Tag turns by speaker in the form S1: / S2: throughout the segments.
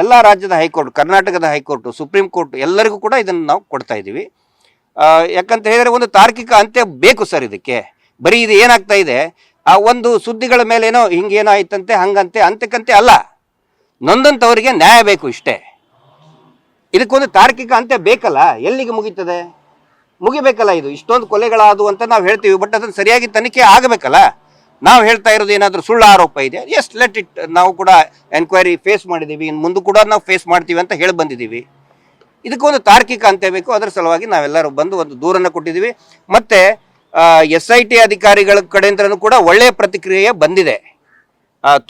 S1: ಎಲ್ಲ ರಾಜ್ಯದ ಹೈಕೋರ್ಟ್, ಕರ್ನಾಟಕದ ಹೈಕೋರ್ಟ್, ಸುಪ್ರೀಂ ಕೋರ್ಟ್ ಎಲ್ಲರಿಗೂ ಕೂಡ ಇದನ್ನು ನಾವು ಕೊಡ್ತಾ ಇದ್ದೀವಿ. ಯಾಕಂತ ಹೇಳಿದ್ರೆ ಒಂದು ತಾರ್ಕಿಕ ಅಂತ್ಯ ಬೇಕು ಸರ್ ಇದಕ್ಕೆ. ಬರೀ ಇದು ಏನಾಗ್ತಾ ಇದೆ? ಆ ಒಂದು ಸುದ್ದಿಗಳ ಮೇಲೇನೋ ಹಿಂಗೇನೋ ಆಯ್ತಂತೆ, ಹಂಗಂತೆ, ಅಂತ್ಯಕ್ಕಂತೆ ಅಲ್ಲ. ನೊಂದಂಥವರಿಗೆ ನ್ಯಾಯ ಬೇಕು ಇಷ್ಟೇ. ಇದಕ್ಕೊಂದು ತಾರ್ಕಿಕ ಅಂತ್ಯ ಬೇಕಲ್ಲ? ಎಲ್ಲಿಗೆ ಮುಗೀತದೆ? ಮುಗಿಬೇಕಲ್ಲ ಇದು? ಇಷ್ಟೊಂದು ಕೊಲೆಗಳಾದವು ಅಂತ ನಾವು ಹೇಳ್ತೀವಿ, ಬಟ್ ಅದನ್ನು ಸರಿಯಾಗಿ ತನಿಖೆ ಆಗಬೇಕಲ್ಲ? ನಾವು ಹೇಳ್ತಾ ಇರೋದು ಏನಾದರೂ ಸುಳ್ಳು ಆರೋಪ ಇದೆ ಎಸ್ ಲೆಟ್ ಇಟ್ ನಾವು ಕೂಡ ಎನ್ಕ್ವೈರಿ ಫೇಸ್ ಮಾಡಿದ್ದೀವಿ. ಇನ್ನು ಮುಂದೆ ಕೂಡ ನಾವು ಫೇಸ್ ಮಾಡ್ತೀವಿ ಅಂತ ಹೇಳಿ ಬಂದಿದ್ದೀವಿ. ಇದಕ್ಕೊಂದು ತಾರ್ಕಿಕ ಅಂತ ಬೇಕು. ಅದರ ಸಲುವಾಗಿ ನಾವೆಲ್ಲರೂ ಬಂದು ಒಂದು ದೂರನ್ನು ಕೊಟ್ಟಿದ್ದೀವಿ. ಮತ್ತು ಎಸ್ ಐ ಟಿ ಅಧಿಕಾರಿಗಳ ಕಡೆಯಿಂದನೂ ಕೂಡ ಒಳ್ಳೆಯ ಪ್ರತಿಕ್ರಿಯೆ ಬಂದಿದೆ.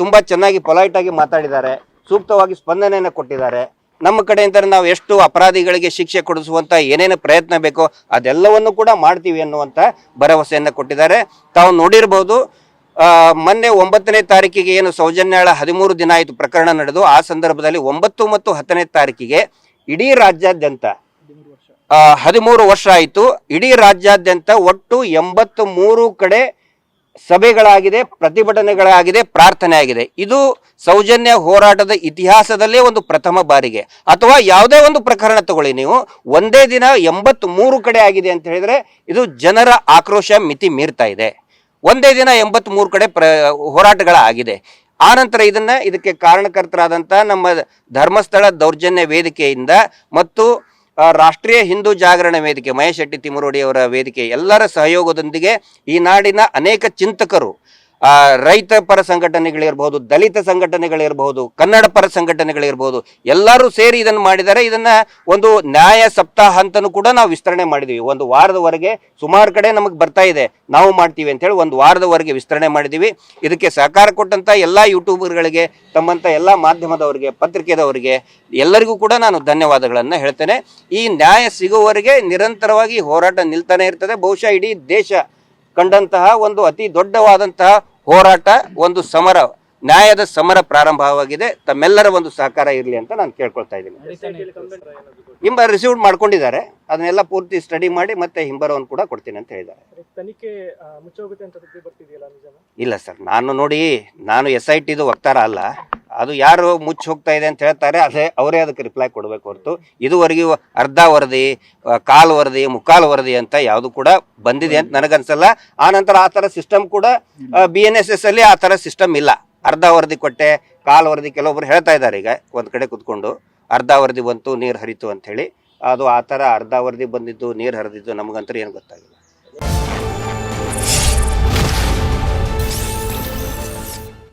S1: ತುಂಬ ಚೆನ್ನಾಗಿ ಪೊಲೈಟಾಗಿ ಮಾತಾಡಿದ್ದಾರೆ. ಸೂಕ್ತವಾಗಿ ಸ್ಪಂದನೆಯನ್ನು ಕೊಟ್ಟಿದ್ದಾರೆ. ನಮ್ಮ ಕಡೆಯಿಂದ ನಾವು ಎಷ್ಟು ಅಪರಾಧಿಗಳಿಗೆ ಶಿಕ್ಷೆ ಕೊಡಿಸುವಂಥ ಏನೇನು ಪ್ರಯತ್ನ ಬೇಕೋ ಅದೆಲ್ಲವನ್ನು ಕೂಡ ಮಾಡ್ತೀವಿ ಅನ್ನುವಂಥ ಭರವಸೆಯನ್ನು ಕೊಟ್ಟಿದ್ದಾರೆ. ತಾವು ನೋಡಿರ್ಬೋದು ಮೊನ್ನೆ ಒಂಬತ್ತನೇ ತಾರೀಕಿಗೆ ಏನು ಸೌಜನ್ಯಾಳ ಹದಿಮೂರು ದಿನ ಆಯಿತು ಪ್ರಕರಣ ನಡೆದು, ಆ ಸಂದರ್ಭದಲ್ಲಿ ಒಂಬತ್ತು ಮತ್ತು ಹತ್ತನೇ ತಾರೀಕಿಗೆ ಇಡೀ ರಾಜ್ಯಾದ್ಯಂತ ಹದಿಮೂರು ವರ್ಷ ಆಯಿತು. ಇಡೀ ರಾಜ್ಯಾದ್ಯಂತ ಒಟ್ಟು ಎಂಬತ್ತು ಮೂರು ಕಡೆ ಸಭೆಗಳಾಗಿದೆ, ಪ್ರತಿಭಟನೆಗಳಾಗಿದೆ ಪ್ರಾರ್ಥನೆ ಆಗಿದೆ ಇದು ಸೌಜನ್ಯ ಹೋರಾಟದ ಇತಿಹಾಸದಲ್ಲೇ ಒಂದು ಪ್ರಥಮ ಬಾರಿಗೆ. ಅಥವಾ ಯಾವುದೇ ಒಂದು ಪ್ರಕರಣ ತಗೊಳ್ಳಿ ನೀವು. ಒಂದೇ ದಿನ ಎಂಬತ್ತು ಮೂರು ಕಡೆ ಆಗಿದೆ ಅಂತ ಹೇಳಿದ್ರೆ ಇದು ಜನರ ಆಕ್ರೋಶ ಮಿತಿ ಮೀರ್ತಾ ಇದೆ. ಒಂದೇ ದಿನ ಎಂಬತ್ ಮೂರು ಕಡೆ ಪ್ರ, ಹೋರಾಟಗಳಾಗಿದೆ. ಆನಂತರ ಇದನ್ನ ಇದಕ್ಕೆ ಕಾರಣಕರ್ತರಾದಂಥ ನಮ್ಮ ಧರ್ಮಸ್ಥಳ ದೌರ್ಜನ್ಯ ವೇದಿಕೆಯಿಂದ ಮತ್ತು ರಾಷ್ಟ್ರೀಯ ಹಿಂದೂ ಜಾಗರಣ ವೇದಿಕೆ ಮಹೇಶ್ ಶೆಟ್ಟಿ ತಿಮರೋಡಿ ಅವರ ವೇದಿಕೆ ಎಲ್ಲರ ಸಹಯೋಗದೊಂದಿಗೆ ಈ ನಾಡಿನ ಅನೇಕ ಚಿಂತಕರು ಆ, ರೈತ ಪರ ಸಂಘಟನೆಗಳಿರ್ಬಹುದು ದಲಿತ ಸಂಘಟನೆಗಳಿರ್ಬಹುದು ಕನ್ನಡ ಪರ ಸಂಘಟನೆಗಳಿರ್ಬಹುದು ಎಲ್ಲರೂ ಸೇರಿ ಇದನ್ನು ಮಾಡಿದ್ದಾರೆ ಇದನ್ನ ಒಂದು ನ್ಯಾಯ ಸಪ್ತಾಹ ಅಂತನೂ ಕೂಡ ನಾವು ವಿಸ್ತರಣೆ ಮಾಡಿದೀವಿ. ಒಂದು ವಾರದವರೆಗೆ ಸುಮಾರು ಕಡೆ ನಮಗೆ ಬರ್ತಾ ಇದೆ. ನಾವು ಮಾಡ್ತೀವಿ ಅಂತ ಹೇಳಿ ಒಂದು ವಾರದವರೆಗೆ ವಿಸ್ತರಣೆ ಮಾಡಿದೀವಿ. ಇದಕ್ಕೆ ಸಹಕಾರ ಕೊಟ್ಟಂತ ಎಲ್ಲಾ ಯೂಟ್ಯೂಬರ್ಗಳಿಗೆ ತಮ್ಮಂತ ಎಲ್ಲಾ ಮಾಧ್ಯಮದವರಿಗೆ ಪತ್ರಿಕೆದವರಿಗೆ ಎಲ್ಲರಿಗೂ ಕೂಡ ನಾನು ಧನ್ಯವಾದಗಳನ್ನು ಹೇಳ್ತೇನೆ. ಈ ನ್ಯಾಯ ಸಿಗುವವರೆಗೆ ನಿರಂತರವಾಗಿ ಹೋರಾಟ ನಿಲ್ತಾನೆ ಇರ್ತದೆ. ಬಹುಶಃ ಇಡೀ ದೇಶ ಕಂಡಂತಹ ಒಂದು ಅತಿ ದೊಡ್ಡವಾದಂತಹ ಹೋರಾಟ ಒಂದು ಸಮರ ನ್ಯಾಯದ ಸಮರ ಪ್ರಾರಂಭವಾಗಿದೆ. ತಮ್ಮೆಲ್ಲರ ಒಂದು ಸಹಕಾರ ಇರಲಿ ಅಂತ ನಾನು ಕೇಳ್ಕೊಳ್ತಾ ಇದ್ದೀನಿ. ಹಿಂಬ ರಿಸೀವ್ ಮಾಡ್ಕೊಂಡಿದ್ದಾರೆ. ಅದನ್ನೆಲ್ಲ ಪೂರ್ತಿ ಸ್ಟಡಿ ಮಾಡಿ ಮತ್ತೆ ಹಿಂಬರವನ್ನು ಕೂಡ ಕೊಡ್ತೀನಿ ಅಂತ ಹೇಳಿದ್ದಾರೆ. ಇಲ್ಲ ಸರ್ ನಾನು ನೋಡಿ ನಾನು ಎಸ್ ಐ ಟಿದು ವಕ್ತಾರ ಅಲ್ಲ. ಅದು ಯಾರು ಮುಚ್ಚಿ ಹೋಗ್ತಾ ಇದೆ ಅಂತ ಹೇಳ್ತಾರೆ, ಅದೇ ಅವರೇ ಅದಕ್ಕೆ ರಿಪ್ಲೈ ಕೊಡಬೇಕು ಹೊರತು. ಇದುವರೆಗೂ ಅರ್ಧ ವರದಿ ಕಾಲು ವರದಿ, ಮುಕ್ಕಾಲು ವರದಿ ಅಂತ ಯಾವುದು ಕೂಡ ಬಂದಿದೆ ಅಂತ ನನಗನ್ಸಲ್ಲ. ಆ ನಂತರ ಆ ಥರ ಸಿಸ್ಟಮ್ ಕೂಡ ಬಿ ಎನ್ ಎಸ್ ಎಸ್ ಅಲ್ಲಿ ಆ ಥರ ಸಿಸ್ಟಮ್ ಇಲ್ಲ. ಅರ್ಧ ವರದಿ ಕೊಟ್ಟೆ, ಕಾಲು ವರದಿ ಕೆಲವೊಬ್ರು ಹೇಳ್ತಾ ಇದ್ದಾರೆ ಈಗ ಒಂದು ಕಡೆ ಕುತ್ಕೊಂಡು. ಅರ್ಧ ವರದಿ ಬಂತು, ನೀರು ಹರಿತು ಅಂತ ಹೇಳಿ. ಅದು ಆ ಥರ ಅರ್ಧ ವರದಿ ಬಂದಿದ್ದು, ನೀರು ಹರಿದಿದ್ದು ನಮಗಂತೂ ಏನು ಗೊತ್ತಾಗಿಲ್ಲ.